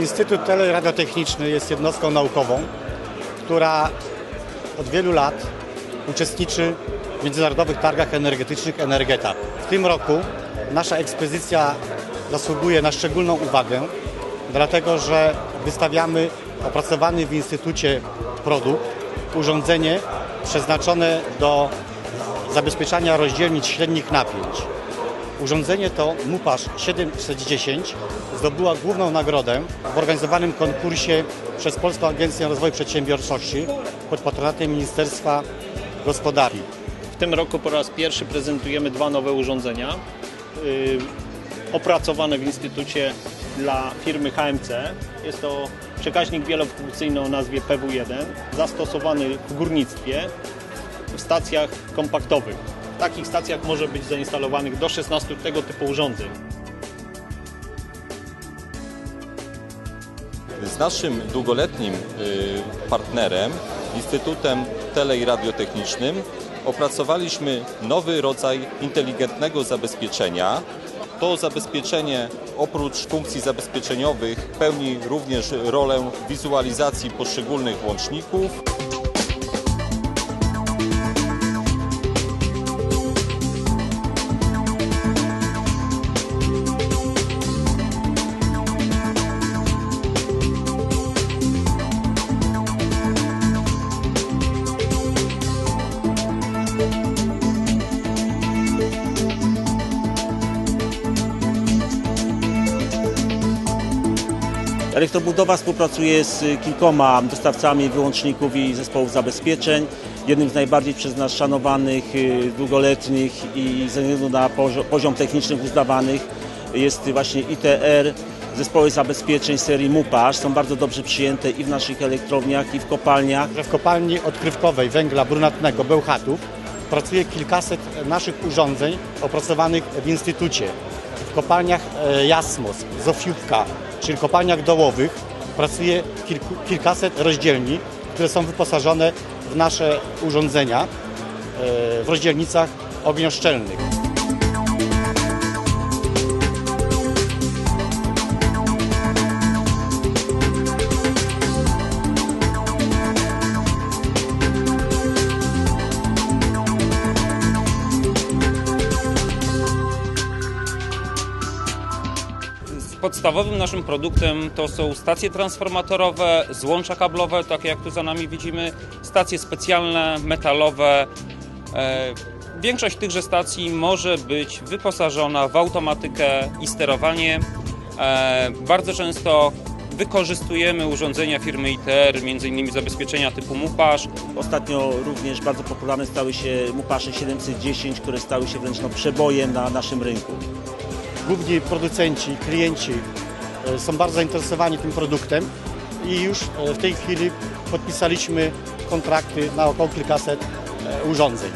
Instytut Teleradiotechniczny jest jednostką naukową, która od wielu lat uczestniczy w międzynarodowych targach energetycznych Energeta. W tym roku nasza ekspozycja zasługuje na szczególną uwagę, dlatego że wystawiamy opracowany w Instytucie produkt, urządzenie przeznaczone do zabezpieczania rozdzielnic średnich napięć. Urządzenie to MUPASZ 710 zdobyła główną nagrodę w organizowanym konkursie przez Polską Agencję Rozwoju Przedsiębiorczości pod patronatem Ministerstwa Gospodarki. W tym roku po raz pierwszy prezentujemy dwa nowe urządzenia opracowane w Instytucie dla firmy HMC. Jest to przekaźnik wielofunkcyjny o nazwie PW1, zastosowany w górnictwie w stacjach kompaktowych. W takich stacjach może być zainstalowanych do 16 tego typu urządzeń. Z naszym długoletnim y, partnerem, Instytutem Tele i Radiotechnicznym, opracowaliśmy nowy rodzaj inteligentnego zabezpieczenia. To zabezpieczenie oprócz funkcji zabezpieczeniowych pełni również rolę wizualizacji poszczególnych łączników. Elektrobudowa współpracuje z kilkoma dostawcami wyłączników i zespołów zabezpieczeń. Jednym z najbardziej przez nas szanowanych, y, długoletnich i ze względu na pozio- poziom techniczny uznawanych jest właśnie ITR. Zespoły zabezpieczeń serii MUPASZ są bardzo dobrze przyjęte i w naszych elektrowniach, i w kopalniach. w kopalni odkrywkowej węgla brunatnego Bełchatów pracuje kilkaset naszych urządzeń opracowanych w Instytucie. W kopalniach e, Jasmos, Zofiówka, czyli kopalniach dołowych pracuje kilku, kilkaset rozdzielni, które są wyposażone w nasze urządzenia e, w rozdzielnicach ognioszczelnych. Podstawowym naszym produktem to są stacje transformatorowe, złącza kablowe, takie jak tu za nami widzimy, stacje specjalne, metalowe. E, Większość tychże stacji może być wyposażona w automatykę i sterowanie. E, Bardzo często wykorzystujemy urządzenia firmy ITR, m.in. zabezpieczenia typu MUPASZ, Ostatnio również bardzo popularne stały się MUPASZy 710, które stały się wręcz no, przebojem na naszym rynku. Główni producenci, klienci e, są bardzo zainteresowani tym produktem i już e, w tej chwili podpisaliśmy kontrakty na około kilkaset e, urządzeń.